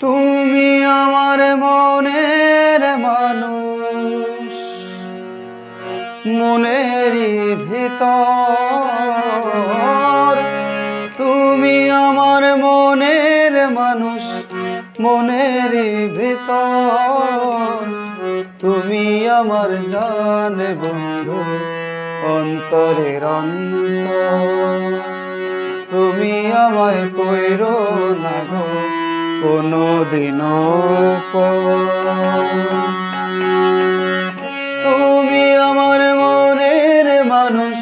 তুমি আমার মনের মানুষ, মনেরই ভিতর। তুমি আমার মনের মানুষ, মনেরই ভিতর। তুমি আমার জান বন্ধু, অন্তরের অন্তর। তুমি আমায় কইরো না গো কোনো দিনও তুমি আমার মনের মানুষ,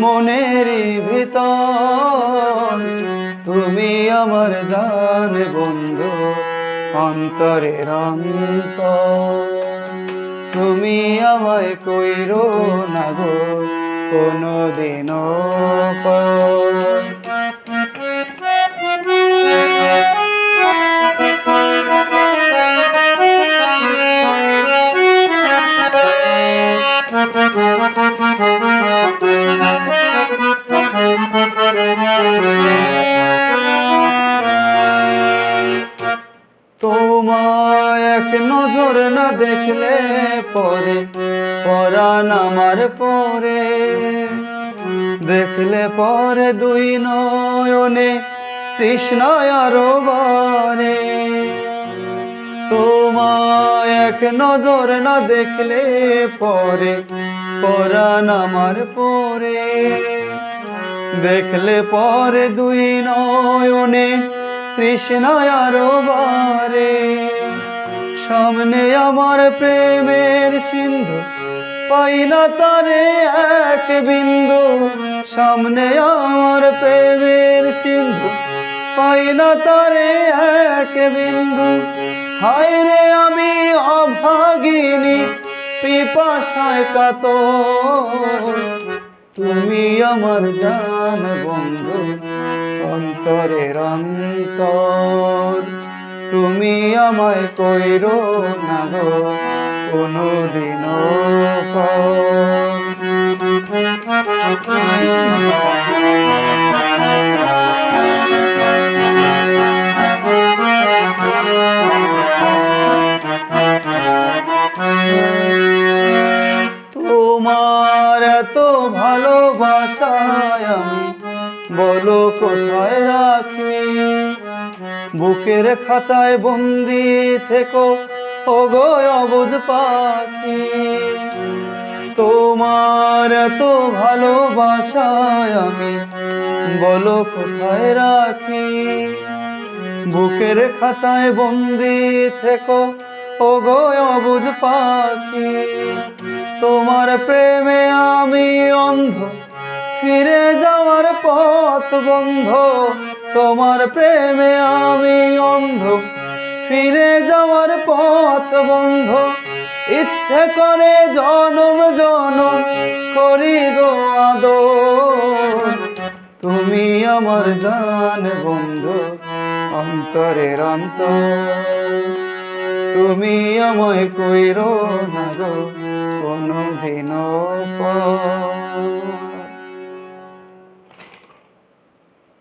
মনের ভিতর। তুমি আমার জান বন্ধু, অন্তরের অন্তর। তুমি আমায় কইরো না গো কোনো দিনও তোমায় এক নজর না দেখলে পরে, পরাণ আমার পরে। দেখলে পরে দুই নয়নে কৃষ্ণ আরও বারে তোমায় এক নজর না দেখলে পরে, পরাণ আমার পরে। দেখলে পরে দুই নয়নে কৃষ্ণ আরও বারে, সামনে আমার প্রেমের সিন্ধু পাই না তারে এক বিন্দু, সামনে আমার প্রেমের সিন্ধু পাই না তারে এক বিন্দু। হায় রে আমি অভাগিনী, পিপাসায় কাতর, তুমি আমার জান বন্ধু। অন্তরের অন্তর। তুমি আমায় কইরো না গো কোনো দিনও তোমার এত ভালোবাসায় আমি বলো কোথায় রাখি? বুকের খাঁচায় বন্দি থেকো, ওগো অবুজ পাখি। তোমার এত ভালোবাসায় আমি, বলো কোথায় রাখি? বুকের খাঁচায় বন্দি থেকো, ওগো অবুজ পাখি। তোমার প্রেমে আমি অন্ধ ফিরে যাওয়ার পথ বন্ধ। তোমার প্রেমে আমি অন্ধ। ফিরে যাওয়ার পথ বন্ধ। ইচ্ছে করে জনম জনম করি গো তুমি আমার জান বন্ধু, অন্তরের অন্তর। তুমি আমায় কইরো না গো কোনো পর।